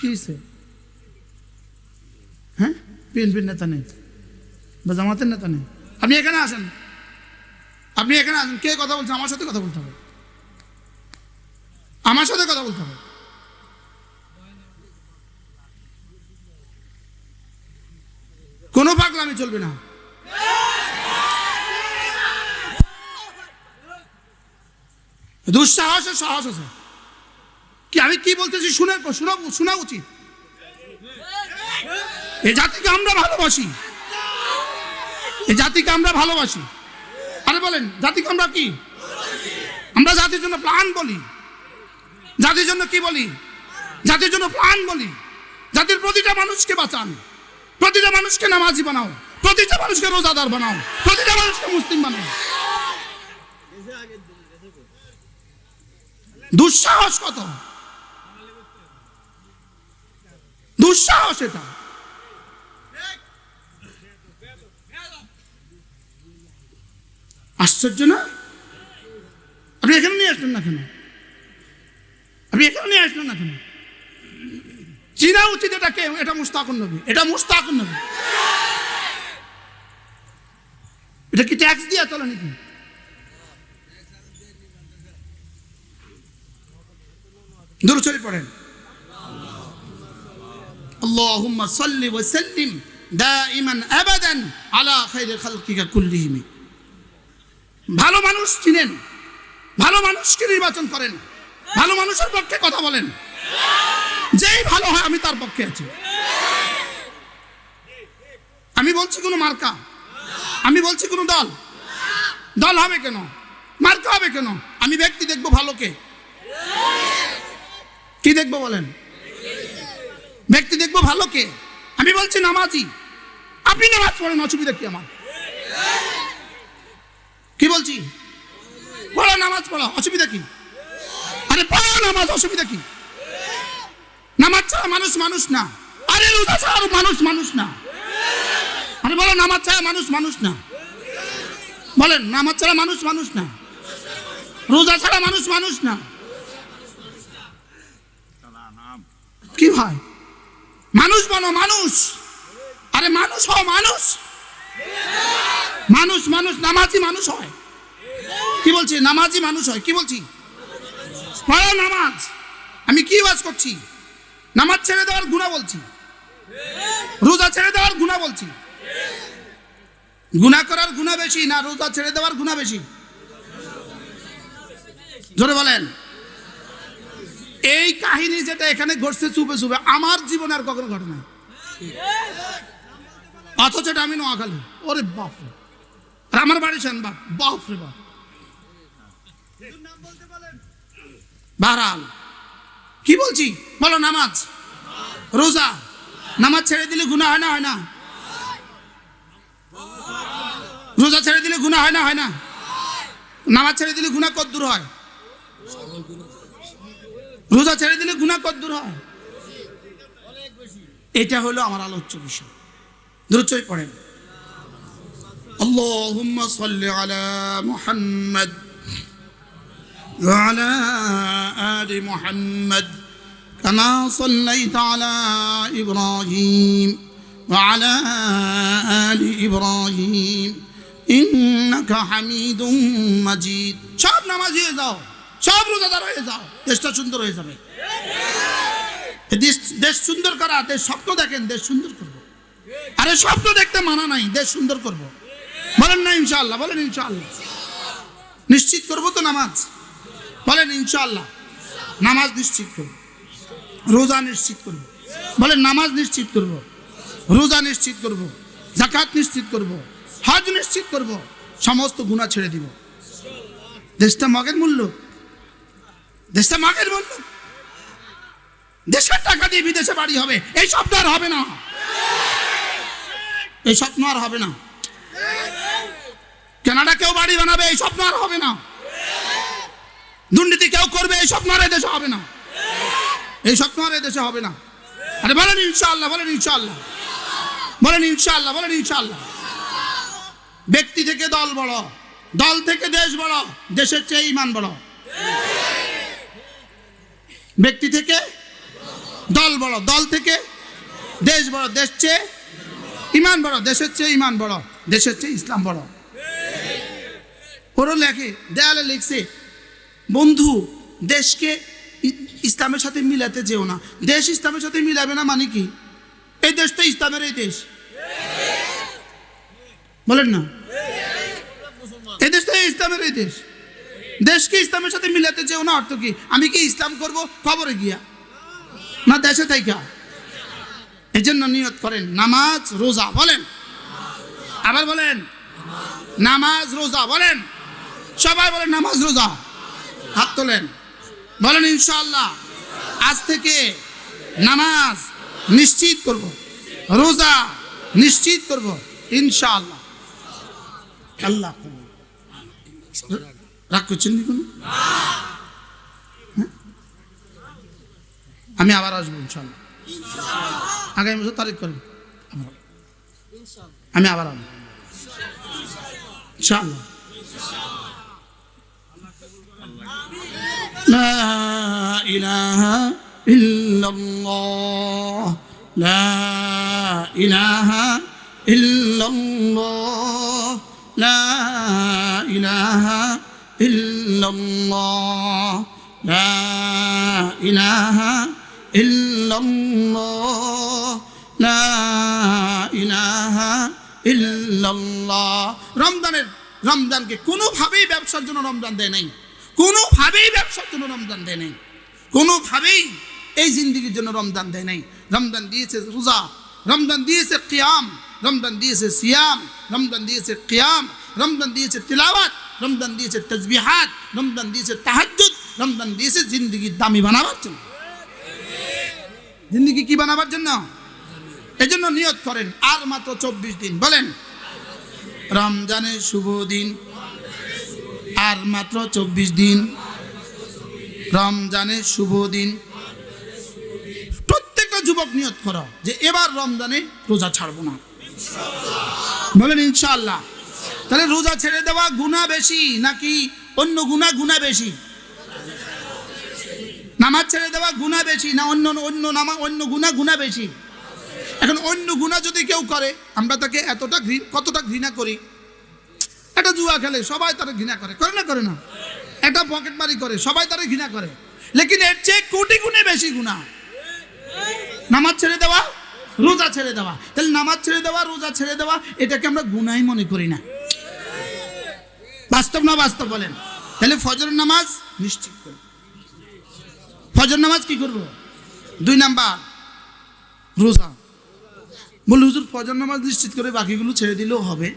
কি হ্যাঁ? বিএনপির নেতা নেই, বা জামাতের নেতা নেই। আপনি এখানে আসেন। আপনি এখানে আসেন। কে কথা বলছেন আমার সাথে কথা বলতে হবে। আমার সাথে কথা বলতে হবে। কোনো পাগলামি চলবে না। দুঃসাহসের সাহস আছে। কি, আমি কি বলতেছি? শুনে, শোনা শোনা উচিত এই জাতিকে আমরা ভালোবাসি। এই জাতিকে আমরা ভালোবাসি। আরে বলেন, জাতিকে আমরা কি? আমরা জাতির জন্য প্রাণ বলি। জাতির জন্য কি বলি? জাতির জন্য প্রাণ বলি। জাতির প্রতিটা মানুষকে বাঁচান। প্রতিটা মানুষকে নামাজি বানাও। প্রতিটা মানুষকে রোজাদার বানাও। প্রতিটা মানুষকে মুসলিম বানাও। দুঃসাহস কত? দুঃসাহস এটা আশ্চর্য না? আপনি এখানে নিয়ে আসলেন না কেন? আপনি এখানে নিয়ে আসলেন না কেন? চিনা উচিত এটা কে এটা মুস্তাকুন নবী, এটা মুস্তাকুন নবী। এটা কি ট্যাক্স দিয়ে চলে নাকি? দূরচরি পড়েন। اللهم صل وسلم دائما ابدا على خير خلقك كلهم ভালো মানুষ চিনেন ভালো মানুষকে নির্বাচন করেন ভালো মানুষের পক্ষে কথা বলেন যেই ভালো হয় আমি তার পক্ষে আছি আমি বলছি কোনো মার্কা আমি বলছি কোনো দল দল হবে কেন মার্কা হবে কেন আমি ব্যক্তি দেখবো ভালোকে কি দেখবো বলেন ব্যক্তি দেখব ভালো কে? আমি বলছি নামাজি। আপনি নামাজ পড়েন, অসুবিধা কি আমার? কি বলছি? পড়া নামাজ পড়া, অসুবিধা কি? আরে পড়া নামাজ, অসুবিধা কি? নামাজ ছাড়া মানুষ মানুষ না। আরে রোজা ছাড়া মানুষ মানুষ না। আরে বলো নামাজ ছাড়া মানুষ মানুষ না। বলেন, নামাজ ছাড়া মানুষ মানুষ না। রোজা ছাড়া মানুষ মানুষ না। কি ভাই? মানুষ বনো মানুষ। আরে মানুষ হও মানুষ। মানুষ মানুষ, নামাজি মানুষ হয়। কি বলছি? নামাজি মানুষ হয়। কি বলছি? পড়ো নামাজ। আমি কি ওয়াজ করছি? নামাজ ছেড়ে দেওয়ার গুণা বলছি। রোজা ছেড়ে দেওয়ার গুণা বলছি। গুণা করার গুণা বেশি না রোজা ছেড়ে দেওয়ার গুণা বেশি? জোরে বলেন। এই কাহিনী যেটা এখানে ঘটছে চুপে চুপে, আমার জীবনে আর কখনো ঘটে না অথচ এটা আমি নোয়াখালী। ওরে বাপ আর আমার বাড়ি সেন বাপ বাপ রে বাপ। বাহরাল। কি বলছি? বলো, নামাজ। রোজা। নামাজ ছেড়ে দিলে গুণা হয় না হয় না? রোজা ছেড়ে দিলে গুণা হয় না হয় না? নামাজ ছেড়ে দিলে গুণা কত দূর হয়? রোজা ছেড়ে দিলে গুণা কত দূর হয় এটা হলো আমার আলোচ্য বিষয় দ্রুতই পড়েন اللهم صل على محمد وعلى آل محمد كما صليت على إبراهيم وعلى آل إبراهيم إنك حميد مجيد সব নামাজ হয়ে যাও সব রোজাদার হয়ে যাও, দেশটা সুন্দর হয়ে যাবে। দেশ সুন্দর করা, দেশ স্বপ্ন দেখেন, দেশ সুন্দর করব। আরে স্বপ্ন দেখতে মানা নাই, দেশ সুন্দর করব। বলেন না ইনশাআল্লাহ, বলেন ইনশাআল্লাহ। নিশ্চিত করব তো নামাজ? বলেন ইনশাআল্লাহ, নামাজ নিশ্চিত করব। রোজা নিশ্চিত করব। বলেন নামাজ নিশ্চিত করব। রোজা নিশ্চিত করব। জাকাত নিশ্চিত করব। হজ নিশ্চিত করব। সমস্ত গুণা ছেড়ে দিব। দেশটা মগের মূল্য। দেশটা মগের মূল্য দেশের টাকা দিয়ে বিদেশে বাড়ি হবে। এই স্বপ্ন আর হবে না। এই স্বপ্ন আর হবে না। কেনাডা কেউ বাড়ি বানাবে, এই স্বপ্ন আর হবে না। দুর্নীতি কেউ করবে, এই স্বপ্ন আর দেশে হবে না। এই স্বপ্ন আর দেশে হবে না। আরে বলেন ইনশাআল্লাহ বলেন ইনশাআল্লাহ। বলেন ইনশাআল্লাহ বলেন ইনশাআল্লাহ। ব্যক্তি থেকে দল বড়, দল থেকে দেশ বড়, দেশের চেয়ে ইমান বড়। ব্যক্তি থেকে? দল বড়, দল থেকে? দেশ বড়, দেশ চেয়ে? ইমান বড়, দেশের চেয়ে ইমান বড়, দেশের চেয়ে ইসলাম বড়। ওরও লেখে, দেয়ালে লিখছে, বন্ধু, দেশকে ইসলামের সাথে মিলাতে যেও না। দেশ ইসলামের সাথে মিলাবে না মানে কি? এই দেশ তো ইসলামের এই দেশ। বলেন না। এই দেশ তো ইসলামের এই দেশ। দেশকে ইসলামের সাথে মিলাতে চেও না অর্থ কি? আমি কি ইসলাম করব? খবরে গিয়া। না দেশে তাই থাইকা। এই জন্য নিয়ত করেন, নামাজ, রোজা বলেন। আবার বলেন, নামাজ, রোজা বলেন। সবাই বলেন, নামাজ, রোজা। হাত তোলেন। বলেন ইনশাল্লাহ আজ থেকে নামাজ নিশ্চিত করব। রোজা নিশ্চিত করব, ইনশাআল্লাহ। আল্লাহ। রাগ করছেন নি কোনো হ্যাঁ? আমি আবার আসবো ইনশাআল্লাহ আগামী বছর তারিখ করেন আবার। আমি আবার আসবো ইনশাআল্লাহ لا إله إلا الله لا إله إلا الله لا إله إلا الله لا إله إلا الله لا إله إلا الله রমজানের রমজানকে কোনোভাবেই ব্যবসার জন্য রমজান দেয় নাই কোনোভাবেই ব্যবসার জন্য রমজান দেয় নাই কোনোভাবেই এই জিন্দিগির জন্য রমজান দেয় নাই রমজান দিয়েছে রোজা রমজান দিয়েছে কিয়াম রমজান দিয়েছে সিয়াম রমজান দিয়েছে কিয়াম রমজান দিয়েছে তিলাওয়াত রমজান দিয়েছে তসবিহাত রমজান দিয়েছে তাহাজ্জুদ, রমজান দিয়েছে জিন্দিগির দামি বানাবার জন্য। জিন্দগি কি বানাবার জন্য? এজন্য নিয়ত করেন, আর মাত্র চব্বিশ দিন, বলেন, রমজানের শুভ দিন, আর মাত্র চব্বিশ দিন, রমজানের শুভ দিন। প্রত্যেকটা যুবক নিয়ত করো যে এবার রমজানে রোজা ছাড়বো না। বলেন, ইনশাআল্লাহ। তাহলে রোজা ছেড়ে দেওয়া গুণা বেশি নাকি অন্য গুণা গুণা বেশি? নামাজ ছেড়ে দেওয়া গুণা বেশি না অন্য অন্য নামা অন্য গুণা গুণা বেশি? এখন অন্য গুণা যদি কেউ করে, আমরা তাকে এতটা কতটা ঘৃণা করি? একটা জুয়া খেলে, সবাই তারা ঘৃণা করে করে না করে না? একটা পকেট মারি করে, সবাই তারা ঘৃণা করে। লেকিন এর চেয়ে কোটি গুণে বেশি গুণা নামাজ ছেড়ে দেওয়া রোজা ছেড়ে দেওয়া। তাহলে নামাজ ছেড়ে দেওয়া, রোজা ছেড়ে দেওয়া, এটাকে আমরা গুনাই মনে করি না। বাস্তব না বাস্তব বলেন? তাহলে ফজর নামাজ নিশ্চিত করব। ফজর নামাজ কি করব? দুই নাম্বার, রোজা। বলে হুজুর ফজর নামাজ নিশ্চিত করে বাকিগুলো ছেড়ে দিলেও হবে।